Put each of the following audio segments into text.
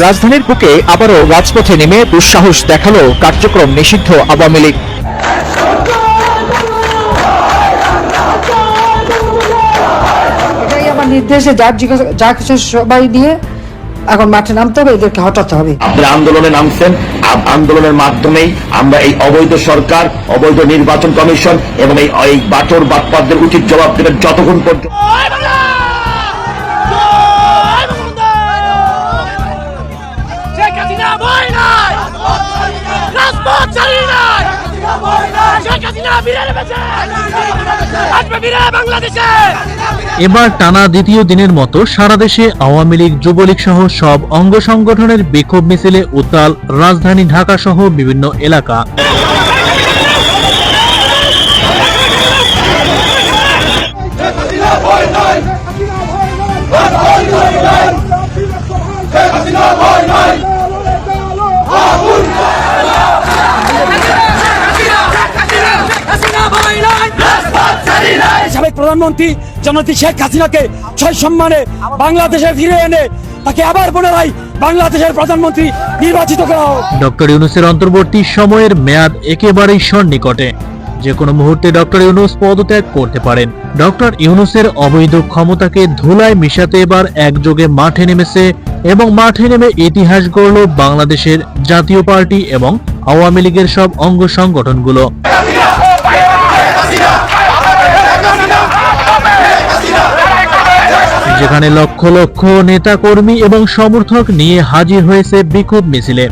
রাজধানীর বুকে আবারও রাজপথে নেমে দুঃসাহস দেখাল কার্যক্রম নিষিদ্ধ আওয়ামী লীগ। নির্দেশে যার জিজ্ঞাসা যা কিছু সবাই নিয়ে এখন মাঠে নামতে হবে এদেরকে হটাতে হবে। আপনারা আন্দোলনে নামছেন আন্দোলনের মাধ্যমেই আমরা এই অবৈধ সরকার অবৈধ নির্বাচন কমিশন এবং এই এই বাটর বাটপাতদের উচিত জবাব দেবেন যতক্ষণ পর্যন্ত নাই। শেখ হাসিনা ফিরে আসবে ফিরে বাংলাদেশে। এবার টানা দ্বিতীয় দিনের মতো সারা দেশে আওয়ামী লীগ যুবলীগ সহ সব অঙ্গ সংগঠনের বিক্ষোভ মিছিলে উত্তাল রাজধানী ঢাকা সহ বিভিন্ন এলাকা। প্রধানমন্ত্রী জনতি শেখ হাসিনাকে ছয় সম্মানে বাংলাদেশে ফিরে এনে তাকে আবার পুনরায় বাংলাদেশের প্রধানমন্ত্রী নির্বাচিত করা হোক। ডক্টর ইউনুসের অন্তর্বর্তী সময়ের মেয়াদ একেবারেই সন্নিকটে। যে কোনো মুহূর্তে ডক্টর ইউনুস পদত্যাগ করতে পারেন। ডক্টর ইউনুসের অবৈধ ক্ষমতাকে ধুলায় মিশাতে এবার একযোগে মাঠে নেমেছে এবং মাঠে নেমে ইতিহাস গড়ল বাংলাদেশের জাতীয় পার্টি এবং আওয়ামী লীগের সব অঙ্গ সংগঠনগুলো। যেখানে লক্ষ লক্ষ নেতা কর্মী এবং সমর্থক নিয়ে হাজির হয়েছে বিক্ষোভ মিছিলে।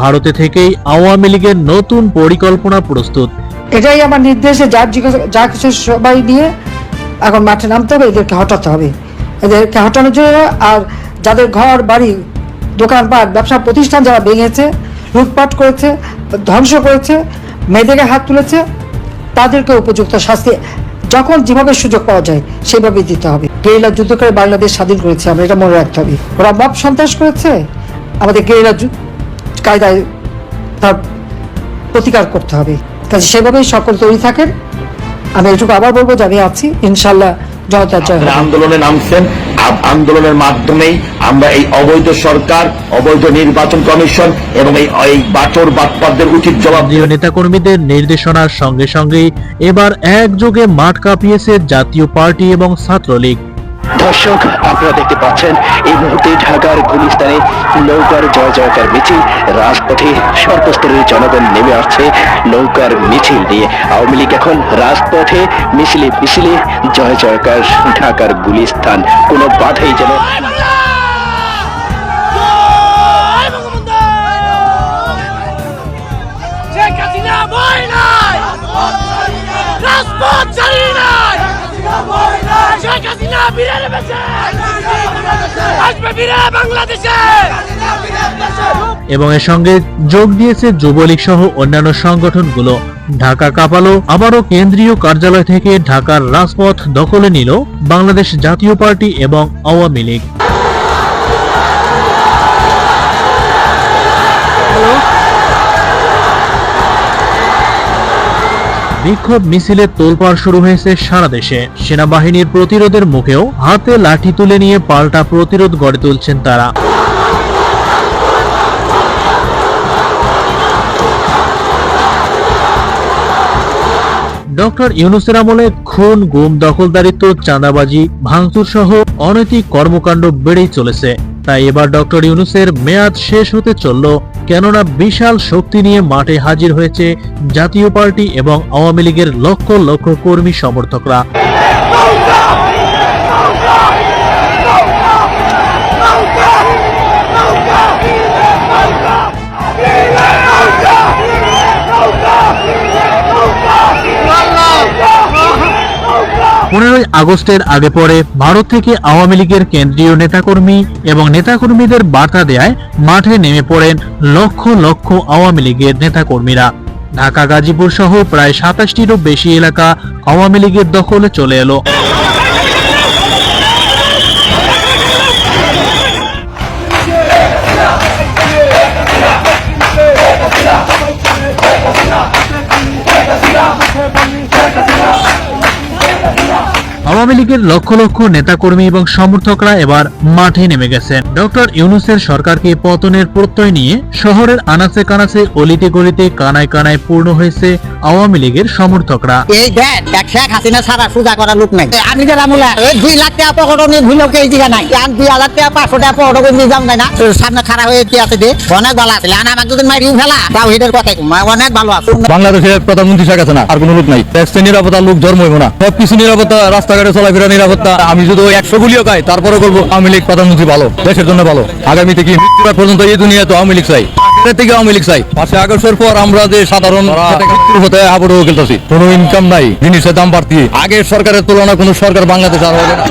ভারতে থেকেই আওয়ামী লীগের নতুন পরিকল্পনা প্রস্তুত। এটাই আমার নির্দেশে যার যা কিছু সবাই নিয়ে এখন মাঠে নামতে হবে, এদেরকে হটাতে হবে। এদেরকে হটানোর জন্য আর যাদের ঘর, বাড়ি, দোকানপাট, ব্যবসা প্রতিষ্ঠান যারা ভেঙেছে, লুটপাট করেছে, ধ্বংস করেছে, মেয়েদেরকে হাত তুলেছে, তাদেরকে উপযুক্ত শাস্তি যখন যেভাবে সুযোগ পাওয়া যায় সেভাবে দিতে হবে। গেরিলা যুদ্ধ করে বাংলাদেশ স্বাধীন করেছে, আমরা এটা মনে রাখতে হবে। ওরা মব সন্ত্রাস করেছে, আমাদের গেরিলা কায়দায় তার প্রতিকার করতে হবে। কাজে সেভাবেই সকল তৈরি থাকেন। আমি এটুকু আবার বলব যে আমি আছি। ইনশাল্লাহ আন্দোলনে নামছেন আন্দোলনের মাধ্যমেই আমরা এই অবৈধ সরকার অবৈধ নির্বাচন কমিশন এবং এই এই বাটর বাটপাতদের উচিত জবাব নেতাকর্মীদের নির্দেশনার সঙ্গে সঙ্গে এবার একযোগে মাঠ কাঁপিয়েছে জাতীয় পার্টি এবং ছাত্রলীগ। দর্শক আপনারা দেখতে পাচ্ছেন এই মুহূর্তে ঢাকার গুলিস্তানে নৌকার জয় জয়কার মিছিল রাজপথে সর্বস্তরের জনগণ নেমে আসছে নৌকার মিছিল নিয়ে আওয়ামী লীগ এখন রাজপথে মিছিলে মিছিলে জয় জয়কার ঢাকার গুলিস্তান কোনো বাধাই যেন রাজপথ আসবে বাংলাদেশে! এবং এর সঙ্গে যোগ দিয়েছে যুবলীগ সহ অন্যান্য সংগঠনগুলো। ঢাকা কাপালো, আবারও কেন্দ্রীয় কার্যালয় থেকে ঢাকার রাজপথ দখলে নিল বাংলাদেশ জাতীয় পার্টি এবং আওয়ামী লীগ। বিক্ষোভ মিছিলে তোলপাড় শুরু হয়েছে সারা দেশে। সেনাবাহিনীর প্রতিরোধের মুখেও হাতে লাঠি তুলে নিয়ে পাল্টা প্রতিরোধ গড়ে তুলছেন তারা। ডক্টর ইউনুসের আমলে খুন, গুম, দখলদারিত্ব, চাঁদাবাজি ভাঙচুর সহ অনৈতিক কর্মকাণ্ড বেড়েই চলেছে। তাই এবার ডক্টর ইউনুসের মেয়াদ শেষ হতে চলল কেননা বিশাল শক্তি নিয়ে মাঠে হাজির হয়েছে জাতীয় পার্টি এবং আওয়ামী লীগের লক্ষ লক্ষ কর্মী সমর্থকরা। পনেরোই আগস্টের আগে পরে ভারত থেকে আওয়ামী লীগের কেন্দ্রীয় নেতাকর্মী এবং নেতাকর্মীদের বার্তা দেয় মাঠে নেমে পড়েন লক্ষ লক্ষ আওয়ামী লীগের নেতাকর্মীরা। ঢাকা গাজীপুর সহ প্রায় সাতাশটিরও বেশি এলাকা আওয়ামী লীগের দখলে চলে এলো। আওয়ামী লীগের লক্ষ লক্ষ নেতাকর্মী এবং সমর্থকরা এবার মাঠে নেমে গেছেন ডক্টর ইউনুসের সরকারকে পতনের প্রত্যয় নিয়ে শহরের আনাচে কানাচে অলিতে গলিতে কানায় কানায় পূর্ণ হয়েছে আওয়ামী লীগের সমর্থকরা। এই দেখ শেখ হাসিনা সোজা করা লোক নাই। আমি যে রামুলা দুই লাখ টাকা জায়গা নাই। আর দুই হাজার টাকা পাঁচশো টাকা পকেট নিয়ে যাম নাই না সামনে খারাপ হয়ে কি আছে দে? অনেক ভালো আছে। আর আমাকে যদি মারিও ফেলা তাও এটার কথাই অনেক ভালো আছে। বাংলাদেশের প্রধানমন্ত্রী শেখ হাসিনা আর কোনো লোক নাই। ট্যাক্সের নিরাপত্তা লোক জন্ম হইব না। সব কিছু নিরাপত্তা রাস্তাঘাটে এখানে চলাফেরা নিরাপত্তা আমি যদি ওই একশো গুলিও খাই তারপরে করব আওয়ামী লীগ প্রধানমন্ত্রী ভালো দেশের জন্য ভালো। আগামী থেকে মৃত্যুবার পর্যন্ত এই দুনিয়া তো আওয়ামী লীগ চাই? থেকে আওয়ামী লীগ চাই। পাঁচে আগস্টের পর আমরা যে সাধারণ হতে আবরও খেলতেছি। কোনো ইনকাম নাই জিনিসের দাম বাড়তি। আগের সরকারের তুলনায় কোনো সরকার বাংলাদেশ আর হবে না।